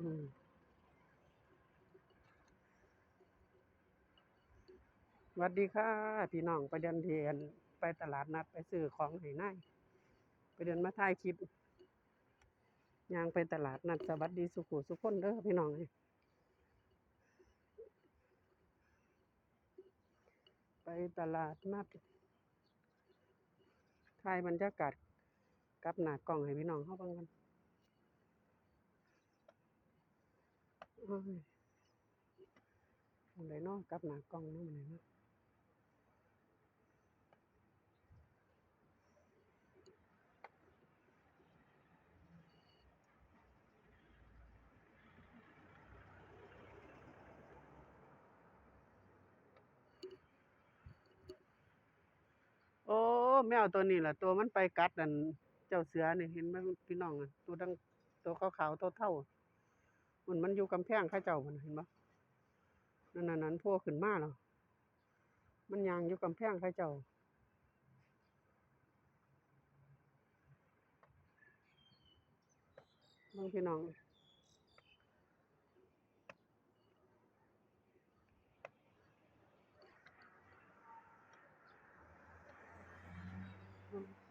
สวัสดีค่ะ พี่น้องไปเดินเทียนไปตลาดนัดไปซื้อของให้นายไปเดินมาถ่ายคลิปยางไปตลาดนัดสวัสดีสุขุสุขคนเด้อพี่น้องไปตลาดนัดถ่ายบรรยากาศกับหน้ากล้องให้พี่น้องเข้าเบังกัน อ้ยอันใดเนาะกับหน้ากล้องเนาะมันไหนเนาะโอ้ แมวตัวนี้ล่ะ ตัวมันไปกัดอัน เจ้าเสือนี่เห็นไหมพี่น้องอะตัวดังตัวขาวๆตัวเท่า มันมันอยู่กำแพงข้าเจ้ามันเห็นปะนั่นนั้นั้นพวกขึ้นมาแล้วมันยังอยู่กำแพงข้าเจ้าบางพี่น้องอืม